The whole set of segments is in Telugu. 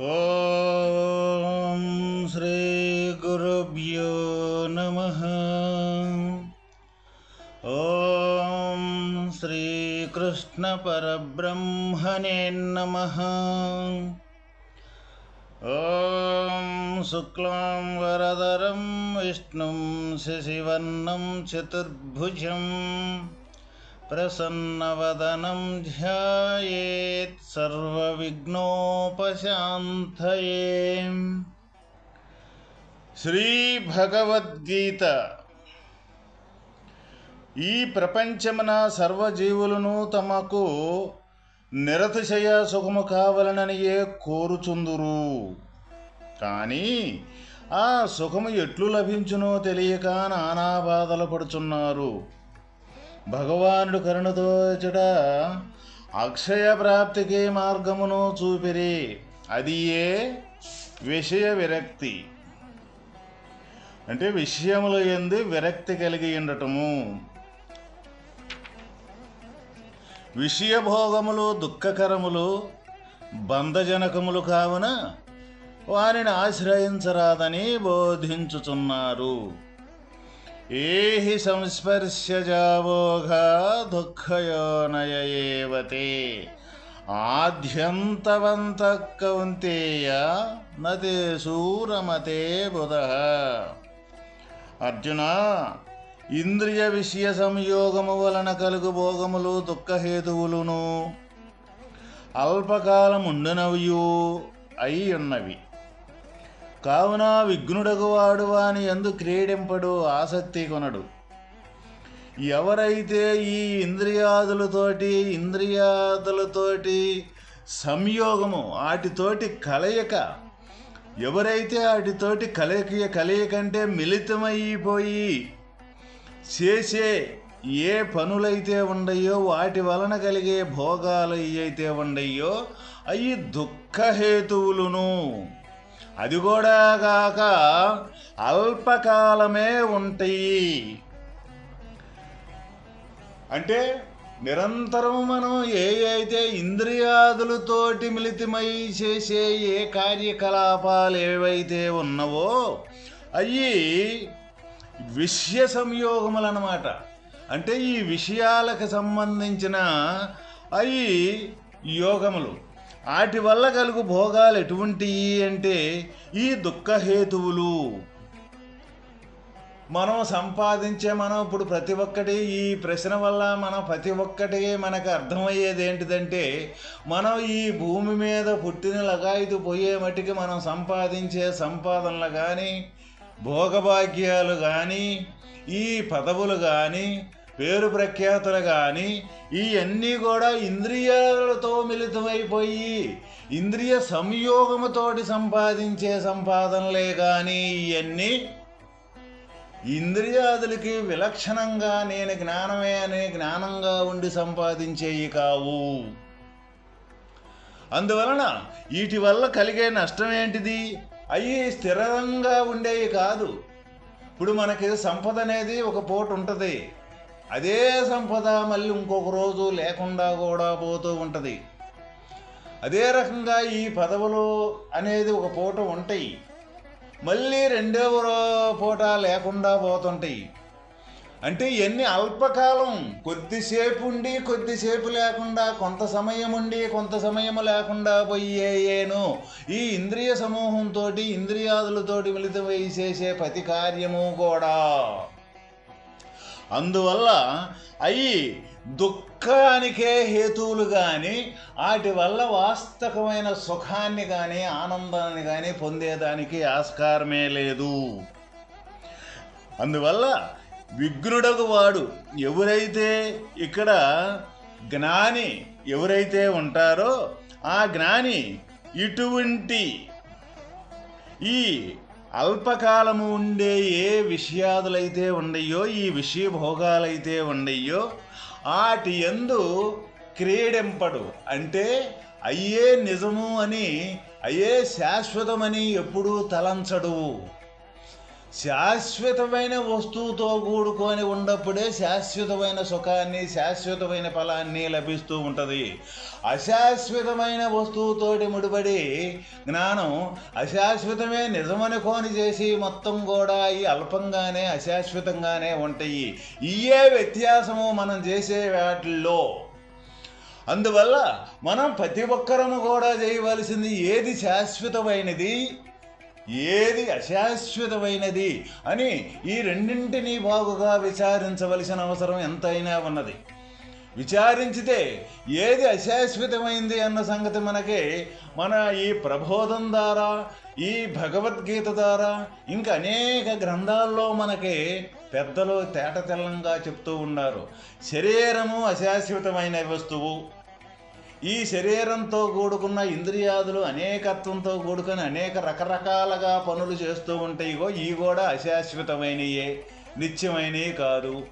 ॐ श्रीगुरुभ्यो नमः। ॐ श्रीकृष्णपरब्रह्मणे नमः। ॐ शुक्लां वरदरं विष्णुं शशिवर्णं चतुर्भुजम् प्रसन्नवदनं ध्यायेत् सर्वविघ्नोपशान्तये శ్రీభగవద్గీత ఈ ప్రపంచమున సర్వజీవులను తమకు నిరతిశయ సుఖము కావలననియే కోరుచుందురు కానీ ఆ సుఖము ఎట్లు లభించునో తెలియక నానా బాధలు పడుచున్నారు భగవానుడు కరుణతో ఇచ్చట అక్షయ ప్రాప్తికి మార్గమును చూపిరి. అది ఏ? విషయ విరక్తి. అంటే విషయములు ఎందు విరక్తి కలిగి ఉండటము. విషయభోగములు దుఃఖకరములు బంధజనకములు కావున వారిని ఆశ్రయించరాదని బోధించుచున్నారు. ఏహి సంస్పర్శజావోఘ దుఃఖయోనయేవతే ఆద్యంతవంత కౌంతేయ నతే సూరమతే బుధ. అర్జున ఇంద్రియ విషయ సంయోగము వలన కలుగు భోగములు దుఃఖహేతువులును అల్పకాలముండునవియు అయి ఉన్నవి కావున విఘ్నుడగు వాడు వాని ఎందు క్రీడింపడు ఆసక్తి కొనడు. ఎవరైతే ఈ ఇంద్రియాదులతోటి ఇంద్రియాదులతోటి సంయోగము వాటితోటి కలయిక ఎవరైతే వాటితోటి కలయిక కలయికంటే మిళితమైపోయి చేసే ఏ పనులైతే ఉండయో వాటి వలన కలిగే భోగాలు అయితే ఉండయో అవి దుఃఖహేతువులును అది కూడా కాక అల్పకాలమే ఉంటాయి. అంటే నిరంతరం మనం ఏ అయితే ఇంద్రియాదులతోటి మిళితమై చేసే ఏ కార్యకలాపాలు ఏవైతే ఉన్నవో అవి విషయ సంయోగములు అన్నమాట అంటే ఈ విషయాలకు సంబంధించిన అవి యోగములు. వాటి వల్ల కలుగు భోగాలు ఎటువంటివి అంటే ఈ దుఃఖహేతువులు మనం సంపాదించే మనం ఇప్పుడు ప్రతి ఒక్కటి ఈ ప్రశ్న వల్ల మనం ప్రతి ఒక్కటి మనకు అర్థమయ్యేది ఏంటిదంటే మనం ఈ భూమి మీద పుట్టిన లగాయితు పోయే మట్టికి మనం సంపాదించే సంపాదనలు కానీ భోగభాగ్యాలు కానీ ఈ పదవులు కానీ పేరు ప్రఖ్యాతులు కానీ ఇవన్నీ కూడా ఇంద్రియాలతో మిళితమైపోయి ఇంద్రియ సంయోగముతోటి సంపాదించే సంపాదనలే కానీ ఇవన్నీ ఇంద్రియాదులకి విలక్షణంగా నేను జ్ఞానమే అనే జ్ఞానంగా ఉండి సంపాదించేవి కావు. అందువలన వీటి వల్ల కలిగే నష్టం ఏంటిది అవి స్థిరంగా ఉండేవి కాదు. ఇప్పుడు మనకి సంపద అనేది ఒక పూట ఉంటుంది అదే సంపద మళ్ళీ ఇంకొక రోజు లేకుండా కూడా పోతూ ఉంటుంది. అదే రకంగా ఈ పదవులు అనేది ఒక పూట ఉంటాయి. మళ్ళీ రెండవ పూట లేకుండా పోతుంటాయి. అంటే ఎన్ని అల్పకాలం కొద్దిసేపు ఉండి కొద్దిసేపు లేకుండా కొంత సమయం ఉండి కొంత సమయం లేకుండా పోయేయేను. ఈ ఇంద్రియ సమూహంతో ఇంద్రియాదులతోటి మిళితం చేసే ప్రతి కార్యము కూడా. అందువల్ల అవి దుఃఖానికే హేతువులు కానీ వాటి వల్ల వాస్తవమైన సుఖాన్ని కానీ ఆనందాన్ని కానీ పొందేదానికి ఆస్కారమే లేదు. అందువల్ల విఘ్నుడకు వాడు ఎవరైతే ఇక్కడ జ్ఞాని ఎవరైతే ఉంటారో ఆ జ్ఞాని ఇటువంటి ఈ అల్పకాలము ఉండే ఏ విషయాదులైతే ఉండయో ఈ విషయ భోగాలైతే ఉండయో వాటి ఎందు క్రీడింపడు. అంటే అయ్యే నిజము అని అయ్యే శాశ్వతమని ఎప్పుడూ తలంచడు. శాశ్వతమైన వస్తువుతో కూడుకొని ఉన్నప్పుడే శాశ్వతమైన సుఖాన్ని శాశ్వతమైన ఫలాన్ని లభిస్తూ ఉంటుంది. అశాశ్వతమైన వస్తువుతోటి ముడిపడి జ్ఞానం అశాశ్వతమే నిజమనుకోని చేసి మొత్తం కూడా ఈ అల్పంగానే అశాశ్వతంగానే ఉంటాయి. ఇయే వ్యత్యాసము మనం చేసే వాటిల్లో. అందువల్ల మనం ప్రతి ఒక్కరము కూడా చేయవలసింది ఏది శాశ్వతమైనది? ఏది అశాశ్వతమైనది అని ఈ రెండింటినీ బాగుగా విచారించవలసిన అవసరం ఎంతైనా ఉన్నది. విచారించితే ఏది అశాశ్వతమైంది అన్న సంగతి మనకి మన ఈ ప్రబోధం ద్వారా ఈ భగవద్గీత ద్వారా ఇంకా అనేక గ్రంథాల్లో మనకి పెద్దలు తేట తెల్లంగా చెప్తూ ఉన్నారు. శరీరము అశాశ్వతమైన వస్తువు. ఈ శరీరంతో కూడుకున్న ఇంద్రియాదులు అనేకత్వంతో కూడుకుని అనేక రకరకాలుగా పనులు చేస్తూ ఉంటాయి ఇగో ఇవి కూడా అశాశ్వతమైనయే నిత్యమైనవి కాదు.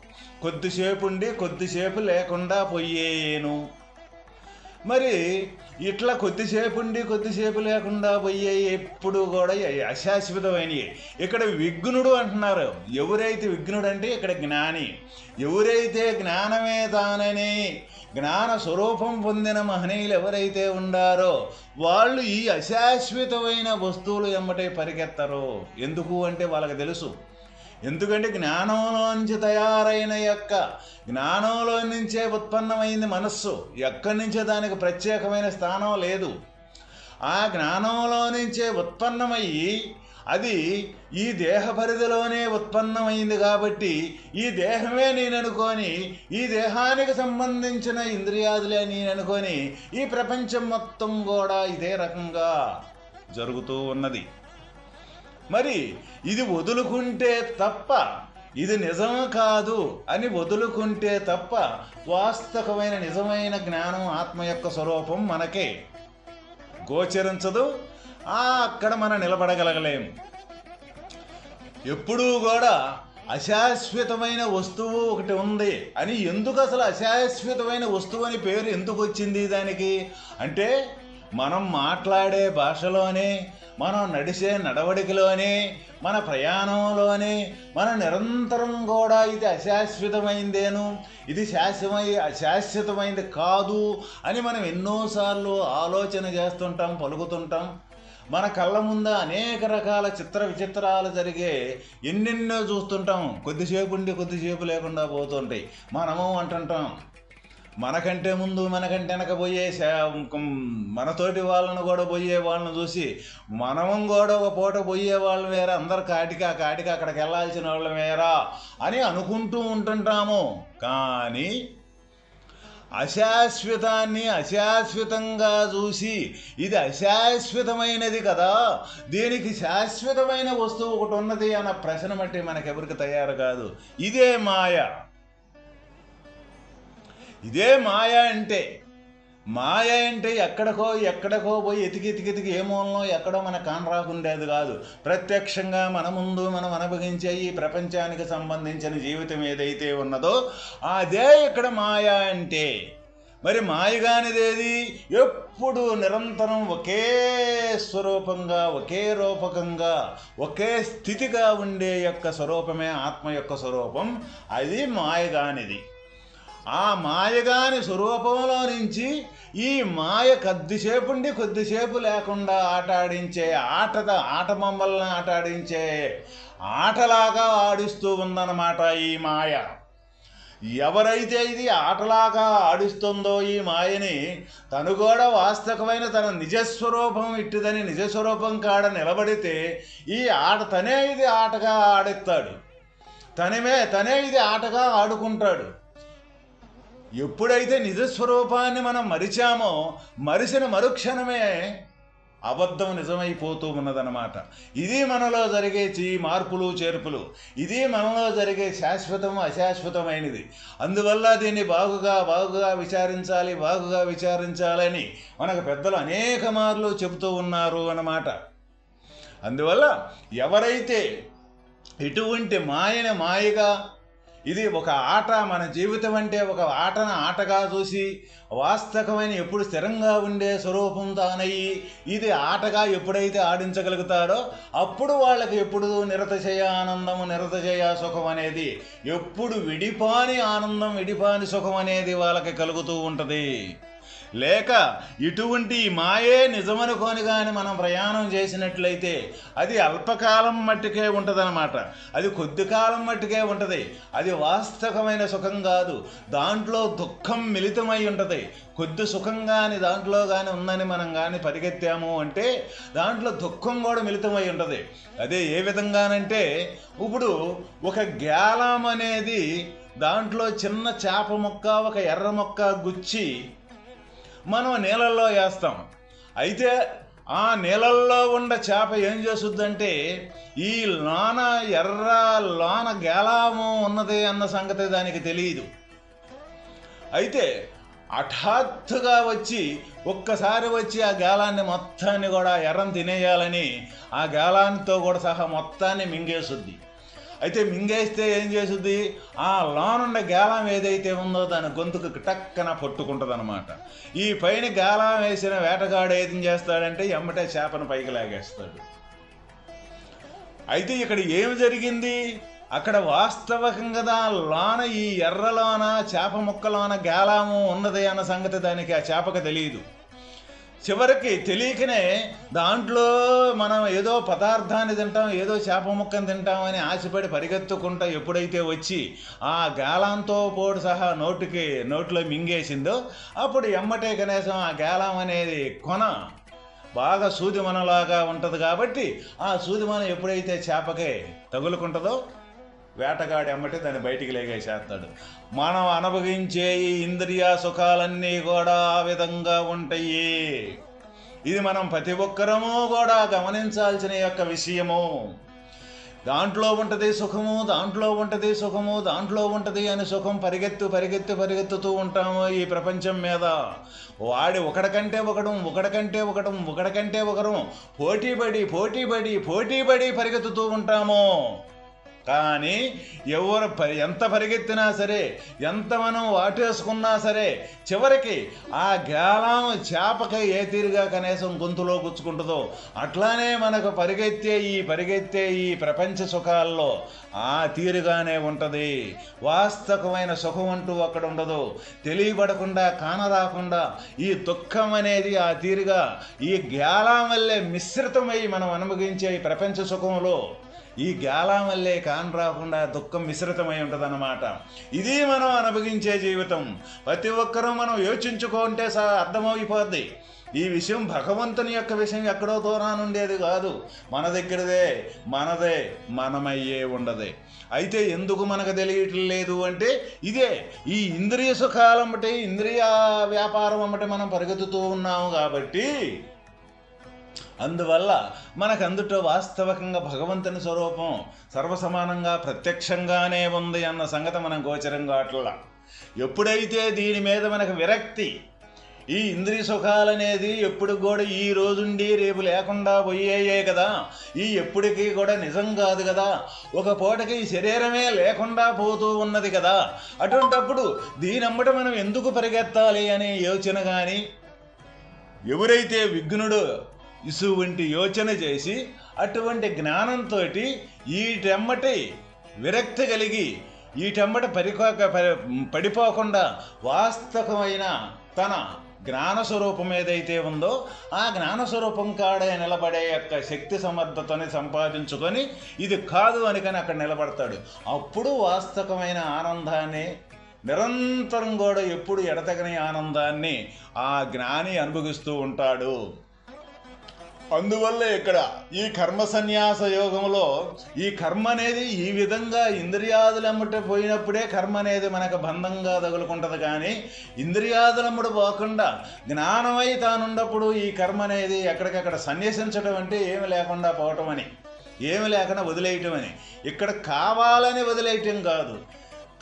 కొద్దిసేపు ఉండి కొద్దిసేపు లేకుండా పోయేను మరి ఇట్లా కొద్దిసేపు ఉండి కొద్దిసేపు లేకుండా పోయే ఎప్పుడు కూడా అశాశ్వతమైనవి ఇక్కడ విఘ్నుడు అంటున్నారు. ఎవరైతే విఘ్నుడు అంటే ఇక్కడ జ్ఞాని. ఎవరైతే జ్ఞానమే తానని జ్ఞాన స్వరూపం పొందిన మహనీయులు ఎవరైతే ఉండారో వాళ్ళు ఈ అశాశ్వతమైన వస్తువులు ఎమ్మటే పరిగెత్తరు. ఎందుకు అంటే వాళ్ళకి తెలుసు. ఎందుకంటే జ్ఞానంలో నుంచి తయారైన యొక్క జ్ఞానంలో నుంచే ఉత్పన్నమైంది మనస్సు. ఎక్కడి నుంచే దానికి ప్రత్యేకమైన స్థానం లేదు. ఆ జ్ఞానంలో నుంచే ఉత్పన్నమయ్యి అది ఈ దేహ పరిధిలోనే ఉత్పన్నమైంది కాబట్టి ఈ దేహమే నేను అనుకొని ఈ దేహానికి సంబంధించిన ఇంద్రియాదులే నేను అనుకొని ఈ ప్రపంచం మొత్తం కూడా ఇదే రకంగా జరుగుతూ ఉన్నది. మరి ఇది వదులుకుంటే తప్ప ఇది నిజం కాదు అని వదులుకుంటే తప్ప వాస్తవమైన నిజమైన జ్ఞానం ఆత్మ యొక్క స్వరూపం మనకే. గోచరించదు ఆ అక్కడ మనం నిలబడగలగలేము ఎప్పుడూ కూడా అశాశ్వతమైన వస్తువు ఒకటి ఉంది అని ఎందుకు అసలు అశాశ్వతమైన వస్తువు అని పేరు ఎందుకు వచ్చింది దానికి? అంటే మనం మాట్లాడే భాషలోనే మనం నడిచే నడవడికలోనే మన ప్రయాణంలోనే మన నిరంతరం కూడా ఇది అశాశ్వతమైందేను ఇది శాశ్వమై అశాశ్వతమైంది కాదు అని మనం ఎన్నోసార్లు ఆలోచన చేస్తుంటాం పలుకుతుంటాం. మన కళ్ళ ముందు అనేక రకాల చిత్ర విచిత్రాలు జరిగే ఎన్నెన్నో చూస్తుంటాం. కొద్దిసేపు ఉండి కొద్దిసేపు లేకుండా పోతుంటాయి. మనము అంటుంటాం మనకంటే ముందు మనకంటే వెనక పోయే మనతోటి వాళ్ళను కూడా పోయే వాళ్ళని చూసి మనము కూడా ఒక పూట పోయే వాళ్ళు వేరా అందరు కాటికి ఆ కాటికి అక్కడికి వెళ్ళాల్సిన వాళ్ళం వేరా అని అనుకుంటూ ఉంటుంటాము. కానీ అశాశ్వతాన్ని అశాశ్వతంగా చూసి ఇది అశాశ్వతమైనది కదా దీనికి శాశ్వతమైన వస్తువు ఒకటి ఉన్నది అన్న ప్రశ్న బట్టి మనకెవరికి తయారు కాదు. ఇదే మాయ. ఇదే మాయ అంటే. మాయ అంటే ఎక్కడికో ఎక్కడికో పోయి ఎతికి ఎతికి ఎతికి ఏ మూలంలో ఎక్కడో మన కానరాకుండేది కాదు. ప్రత్యక్షంగా మన ముందు మనం అనుభవించే ఈ ప్రపంచానికి సంబంధించిన జీవితం ఏదైతే ఉన్నదో అదే ఇక్కడ మాయ అంటే. మరి మాయగానిదేది ఎప్పుడు నిరంతరం ఒకే స్వరూపంగా ఒకే రూపకంగా ఒకే స్థితిగా ఉండే యొక్క స్వరూపమే ఆత్మ యొక్క స్వరూపం. అది మాయగానిది ఆ మాయగాని స్వరూపంలో నుంచి ఈ మాయ కొద్దిసేపు ఉండి కొద్దిసేపు లేకుండా ఆట ఆడించే ఆటద ఆట మమ్మల్ని ఆట ఆడించే ఆటలాగా ఆడిస్తూ ఉందన్నమాట ఈ మాయ. ఎవరైతే ఇది ఆటలాగా ఆడిస్తుందో ఈ మాయని తను కూడా వాస్తవమైన తన నిజస్వరూపం ఇట్టిదని నిజస్వరూపం కాడ నిలబడితే ఈ ఆట తనే ఇది ఆటగా ఆడెత్తాడు. తనమే తనే ఇది ఆటగా ఆడుకుంటాడు. ఎప్పుడైతే నిజస్వరూపాన్ని మనం మరిచామో మరిసిన మరుక్షణమే అబద్ధం నిజమైపోతూ ఉన్నదన్నమాట. ఇది మనలో జరిగే చీ మార్పులు చేర్పులు. ఇది మనలో జరిగే శాశ్వతం అశాశ్వతమైనది. అందువల్ల దీన్ని బాగుగా బాగుగా విచారించాలి బాగుగా విచారించాలని మనకు పెద్దలు అనేక మార్లు చెబుతూ ఉన్నారు అన్నమాట. అందువల్ల ఎవరైతే ఇటువంటి మాయని మాయగా ఇది ఒక ఆట మన జీవితం అంటే ఒక ఆటను ఆటగా చూసి వాస్తవమైన ఎప్పుడు స్థిరంగా ఉండే స్వరూపం తానయ్యి ఇది ఆటగా ఎప్పుడైతే ఆడించగలుగుతారో అప్పుడు వాళ్ళకి ఎప్పుడు నిరతశయ ఆనందము నిరతశయ సుఖం అనేది ఎప్పుడు విడిపాని ఆనందం విడిపాని సుఖం అనేది వాళ్ళకి కలుగుతూ ఉంటుంది. లేక ఇటువంటి మాయే నిజమనుకోని కానీ మనం ప్రయాణం చేసినట్లయితే అది అల్పకాలం మట్టుకే ఉంటుందన్నమాట. అది కొద్ది కాలం మట్టుకే ఉంటుంది. అది వాస్తవమైన సుఖం కాదు. దాంట్లో దుఃఖం మిళితమై ఉంటుంది. కొద్ది సుఖం కానీ దాంట్లో కానీ ఉందని మనం కానీ పరిగెత్తాము అంటే దాంట్లో దుఃఖం కూడా మిళితమై ఉంటుంది. అదే ఏ విధంగానంటే ఇప్పుడు ఒక గ్యాలం అనేది దాంట్లో చిన్న చేప మొక్క ఒక ఎర్ర మొక్క గుచ్చి మనం నీళ్ళల్లో వేస్తాం. అయితే ఆ నీళ్ళల్లో ఉన్న చేప ఏం చేస్తుందంటే ఈ లోన ఎర్ర లోన గేలాము ఉన్నది అన్న సంగతి దానికి తెలియదు. అయితే హఠాత్తుగా వచ్చి ఒక్కసారి వచ్చి ఆ గాలాన్ని మొత్తాన్ని కూడా ఎర్రం తినేయాలని ఆ గేలానితో కూడా సహా మొత్తాన్ని మింగేస్తుంది అయితే మింగేస్తే ఏం చేస్తుంది? ఆ లోనుండ గాలం ఏదైతే ఉందో దాని గొంతుకు టక్కన పట్టుకుంటుంది అనమాట ఈ పైన గాలం వేసిన వేటగాడు ఏం చేస్తాడంటే ఎమ్మటే చేపను పైకి లాగేస్తాడు. అయితే ఇక్కడ ఏమి జరిగింది? అక్కడ వాస్తవకంగా లోన ఈ ఎర్రలోన చేప ముక్కలోన గాలాము ఉన్నది అన్న సంగతి దానికి ఆ చేపకు తెలియదు. చివరికి తెలియకనే దాంట్లో మనం ఏదో పదార్థాన్ని తింటాం ఏదో చేప ముక్కను తింటామని ఆశపడి పరిగెత్తుకుంటా ఎప్పుడైతే వచ్చి ఆ గాలంతో పోటు సహా నోటికి నోట్లో మింగేసిందో అప్పుడు ఎమ్మటే కనీసం ఆ గాలం అనేది కొన. బాగా సూదిమనలాగా ఉంటుంది కాబట్టి ఆ సూదిమన ఎప్పుడైతే చేపకే తగులుకుంటుందో వేటగాడి అమ్మటే దాన్ని బయటికి లేగేసేస్తాడు. మనం అనుభవించే ఈ ఇంద్రియ సుఖాలన్నీ కూడా ఆ విధంగా ఉంటాయి. ఇది మనం ప్రతి ఒక్కరము కూడా గమనించాల్సిన యొక్క విషయము. దాంట్లో ఉంటుంది సుఖము దాంట్లో ఉంటుంది సుఖము దాంట్లో ఉంటుంది అని సుఖం పరిగెత్తు పరిగెత్తు పరిగెత్తుతూ ఉంటాము ఈ ప్రపంచం మీద. వాడి ఒకడికంటే ఒకడు ఒకడికంటే ఒకడు ఒకడికంటే ఒకరు పోటీపడి పోటీపడి పోటీపడి పరిగెత్తుతూ ఉంటాము. కానీ ఎవరు పరి ఎంత పరిగెత్తినా సరే ఎంత మనం వాటేసుకున్నా సరే చివరికి ఆ గేలం చేపకై ఏ తీరుగా కనీసం గొంతులో గుచ్చుకుంటుందో అట్లానే మనకు పరిగెత్తే ఈ పరిగెత్తే ఈ ప్రపంచ సుఖాల్లో ఆ తీరుగానే ఉంటుంది. వాస్తవమైన సుఖం అంటూ అక్కడ ఉండదు. తెలియబడకుండా కానరాకుండా ఈ దుఃఖం అనేది ఆ తీరుగా ఈ గ్యాలం వల్లే మిశ్రితమై మనం అనుభవించే ఈ ప్రపంచ సుఖంలో ఈ గాలం వల్లే కాన్ రాకుండా దుఃఖం మిశ్రితమై ఉంటుందన్నమాట. ఇది మనం అనుభవించే జీవితం. ప్రతి ఒక్కరూ మనం యోచించుకుంటే సా అర్థమైపోద్ది. ఈ విషయం భగవంతుని యొక్క విషయం ఎక్కడో దూరానుండేది కాదు. మన దగ్గరదే మనదే మనమయ్యే ఉండదే. అయితే ఎందుకు మనకు తెలియటం లేదు అంటే ఇదే. ఈ ఇంద్రియ సుఖాలంబటి ఇంద్రియ వ్యాపారం అమ్మటి మనం పరిగెత్తుతూ ఉన్నాము కాబట్టి అందువల్ల మనకు అందుట వాస్తవకంగా భగవంతుని స్వరూపం సర్వసమానంగా ప్రత్యక్షంగానే ఉంది అన్న సంగతి మనం గోచరం కావట్లా ఎప్పుడైతే దీని మీద మనకు విరక్తి ఈ ఇంద్రియ సుఖాలనేది ఎప్పుడు కూడా ఈ రోజుండి రేపు లేకుండా పోయేయే కదా. ఈ ఎప్పటికీ కూడా నిజం కాదు కదా. ఒక పూటకి ఈ శరీరమే లేకుండా పోతూ ఉన్నది కదా. అటువంటప్పుడు దీనమ్మట మనం ఎందుకు పరిగెత్తాలి అనే యోచన కానీ ఎవరైతే విఘ్నుడు ఇసువంటి యోచన చేసి అటువంటి జ్ఞానంతో ఈటెమ్మటి విరక్తి కలిగి ఈటెమ్మట పరికోక పడిపోకుండా వాస్తవమైన తన జ్ఞాన స్వరూపం ఏదైతే ఉందో ఆ జ్ఞాన స్వరూపం కాడే నిలబడే యొక్క శక్తి సమర్థతని సంపాదించుకొని ఇది కాదు అని కానీ అక్కడ నిలబడతాడు. అప్పుడు వాస్తవమైన ఆనందాన్ని నిరంతరం కూడా ఎప్పుడు ఎడతగని ఆనందాన్ని ఆ జ్ఞాని అనుభవిస్తూ ఉంటాడు. అందువల్ల ఇక్కడ ఈ కర్మ సన్యాస యోగంలో ఈ కర్మ అనేది ఈ విధంగా ఇంద్రియాదులమ్మట పోయినప్పుడే కర్మ అనేది మనకు బంధంగా తగులుకుంటుంది కానీ ఇంద్రియాదులమ్మడు పోకుండా జ్ఞానమై తానున్నప్పుడు ఈ కర్మ అనేది ఎక్కడికక్కడ సన్యసించడం అంటే ఏమి లేకుండా పోవటం అని ఏమి లేకుండా వదిలేయటం అని ఇక్కడ కావాలని వదిలేయటం కాదు.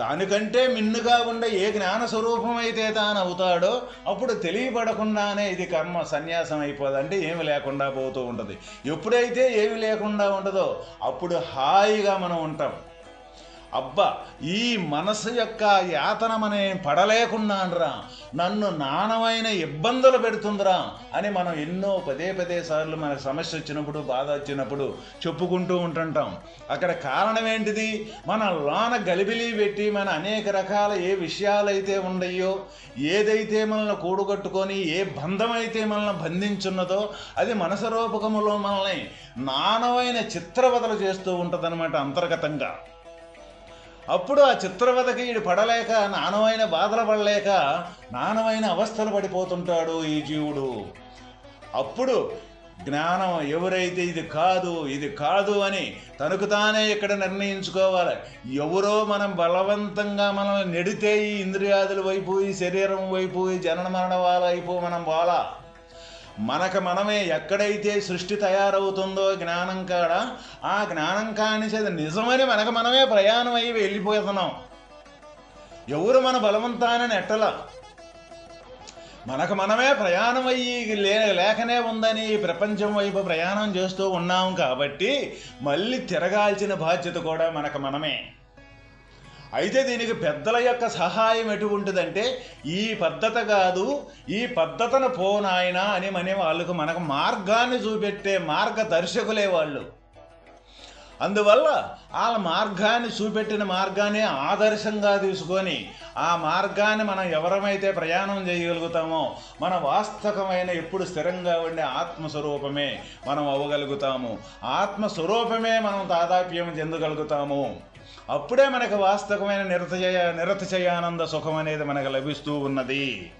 తానుకంటే మిన్నుగా ఉండే ఏ జ్ఞాన స్వరూపం అయితే తాను అవుతాడో అప్పుడు తెలియబడకుండానే ఇది కర్మ సన్యాసం అయిపోదు. అంటే ఏమి లేకుండా పోతూ ఉంటుంది. ఎప్పుడైతే ఏమి లేకుండా ఉండదో అప్పుడు హాయిగా మనం ఉంటాం. అబ్బా ఈ మనసు యొక్క యాతనమనే పడలేకున్నానరా నన్ను నానమైన ఇబ్బందులు పెడుతుందిరా అని మనం ఎన్నో పదే పదే సార్లు మన సమస్య వచ్చినప్పుడు బాధ వచ్చినప్పుడు చెప్పుకుంటూ ఉంటుంటాం. అక్కడ కారణం ఏంటిది? మన లోన గలిబిలి పెట్టి మన అనేక రకాల ఏ విషయాలైతే ఉన్నాయో ఏదైతే మనల్ని కూడగట్టుకొని ఏ బంధం అయితే మనల్ని బంధించున్నదో అది మనసు రూపకములో మనల్ని నానమైన చిత్రవదలు చేస్తూ ఉంటుందన్నమాట అంతర్గతంగా. అప్పుడు ఆ చిత్రవదకి ఈడు పడలేక నానమైన బాధలు పడలేక నానమైన అవస్థలు పడిపోతుంటాడు ఈ జీవుడు. అప్పుడు జ్ఞానం ఎవరైతే ఇది కాదు ఇది కాదు అని తనకు తానే ఇక్కడ నిర్ణయించుకోవాలి. ఎవరో మనం బలవంతంగా మనం నెడితే ఈ ఇంద్రియాదుల వైపు ఈ శరీరం వైపు ఈ జనన మరణ వాళ్ళ వైపు మనం పోలా మనకు మనమే ఎక్కడైతే సృష్టి తయారవుతుందో జ్ఞానం కాడ ఆ జ్ఞానం కానిసేది నిజమని మనకు మనమే ప్రయాణం అయ్యి వెళ్ళిపోతున్నాం. ఎవరు మన బలవంతాన నెట్టల? మనకు మనమే ప్రయాణం అయ్యి లే లేకనే ఉందని ఈ ప్రపంచం వైపు ప్రయాణం చేస్తూ ఉన్నాం కాబట్టి మళ్ళీ తిరగాల్సిన బాధ్యత కూడా మనకు మనమే. అయితే దీనికి పెద్దల యొక్క సహాయం ఎటువంటిదంటే ఈ పద్ధతి కాదు ఈ పద్ధతిని పోనాయన అని మనే వాళ్ళకు మనకు మార్గాన్ని చూపెట్టే మార్గదర్శకులే వాళ్ళు. అందువల్ల వాళ్ళ మార్గాన్ని చూపెట్టిన మార్గాన్ని ఆదర్శంగా తీసుకొని ఆ మార్గాన్ని మనం ఎవరమైతే ప్రయాణం చేయగలుగుతామో మన వాస్తవమైన ఎప్పుడు స్థిరంగా ఉండే ఆత్మస్వరూపమే మనం అవ్వగలుగుతాము. ఆత్మస్వరూపమే మనం తాదాప్యం చెందగలుగుతాము. అప్పుడే మనకు వాస్తవమైన నిరతజయ నిరతజయానంద సుఖం అనేది మనకు లభిస్తూ ఉన్నది.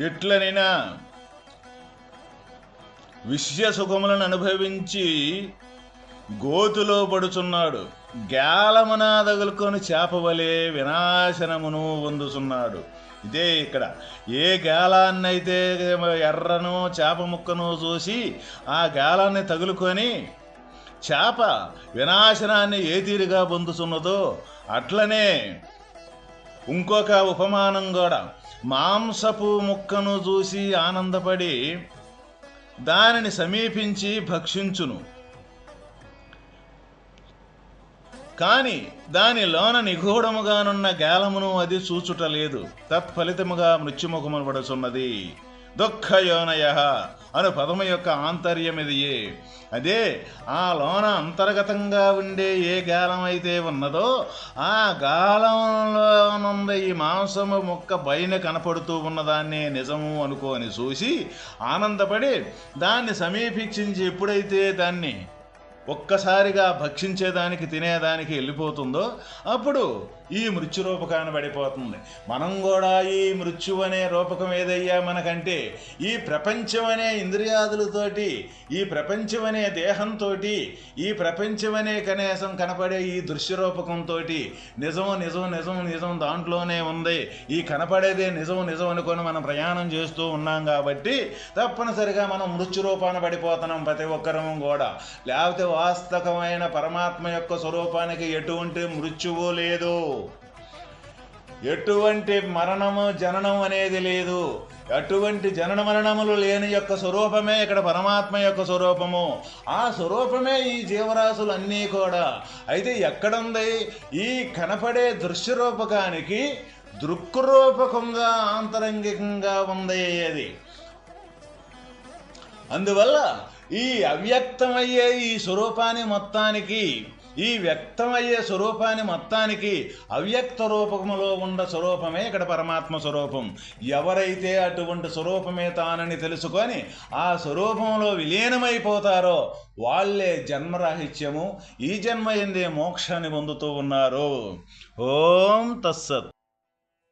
ఎట్లనైనా విషయ సుఖములను అనుభవించి గోతులో పడుచున్నాడు. గ్యాలమున తగులుకొని చేపవలే వినాశనమును పొందుచున్నాడు. ఇదే ఇక్కడ. ఏ గాలాన్నైతే ఎర్రను చేప ముక్కను చూసి ఆ గాలాన్ని తగులుకొని చేప వినాశనాన్ని ఏ తీరుగా పొందుతున్నదో అట్లనే ఇంకొక ఉపమానం కూడా. మాంసపు ముక్కను చూసి ఆనందపడి దానిని సమీపించి భక్షించును. కాని దానిలోన నిగూఢముగానున్న గాలమును అది చూచుటలేదు. తత్ఫలితముగా మృత్యుముఖమును పడుచున్నది దుఃఖయోనయ అను పదము యొక్క ఆంతర్యమిదియే. అదే ఆ లోన అంతర్గతంగా ఉండే ఏ గాలం అయితే ఉన్నదో ఆ గాలంలోనున్న ఈ మాంసము ముక్క పైన కనపడుతూ ఉన్నదాన్ని నిజము అనుకోని చూసి ఆనందపడి దాన్ని సమీపించి ఎప్పుడైతే దాన్ని ఒక్కసారిగా భక్షించేదానికి తినేదానికి వెళ్ళిపోతుందో అప్పుడు ఈ మృత్యు రూపకాన్ని పడిపోతుంది. మనం కూడా ఈ మృత్యు అనే రూపకం ఏదయ్యా మనకంటే? ఈ ప్రపంచం అనే ఇంద్రియాదులతోటి ఈ ప్రపంచం అనే దేహంతో ఈ ప్రపంచం అనే కనీసం కనపడే ఈ దృశ్య రూపకంతో నిజం నిజం నిజం నిజం దాంట్లోనే ఉంది. ఈ కనపడేదే నిజం నిజం అనుకొని మనం ప్రయాణం చేస్తూ ఉన్నాం కాబట్టి తప్పనిసరిగా మనం మృత్యు రూపాన పడిపోతున్నాం ప్రతి ఒక్కరము కూడా. లేకపోతే వాస్తవమైన పరమాత్మ యొక్క స్వరూపానికి ఎటువంటి మృత్యువు లేదు. ఎటువంటి మరణము జననం అనేది లేదు. అటువంటి జనన మరణములు లేని యొక్క స్వరూపమే ఇక్కడ పరమాత్మ యొక్క స్వరూపము. ఆ స్వరూపమే ఈ జీవరాశులు అన్నీ కూడా. అయితే ఎక్కడుంది? ఈ కనపడే దృశ్యరూపకానికి దృక్రూపకంగా ఆంతరంగికంగా ఉంది అది అందువల్ల ఈ అవ్యక్తమయ్యే ఈ స్వరూపాన్ని మొత్తానికి ఈ వ్యక్తమయ్యే స్వరూపాన్ని మొత్తానికి అవ్యక్త రూపములో ఉన్న స్వరూపమే ఇక్కడ పరమాత్మ స్వరూపం. ఎవరైతే అటువంటి స్వరూపమే తానని తెలుసుకొని ఆ స్వరూపంలో విలీనమైపోతారో వాళ్ళే జన్మరాహిత్యము. ఈ జన్మ ఎందే మోక్షాన్ని పొందుతూ ఉన్నారు. ఓం తస్సత్.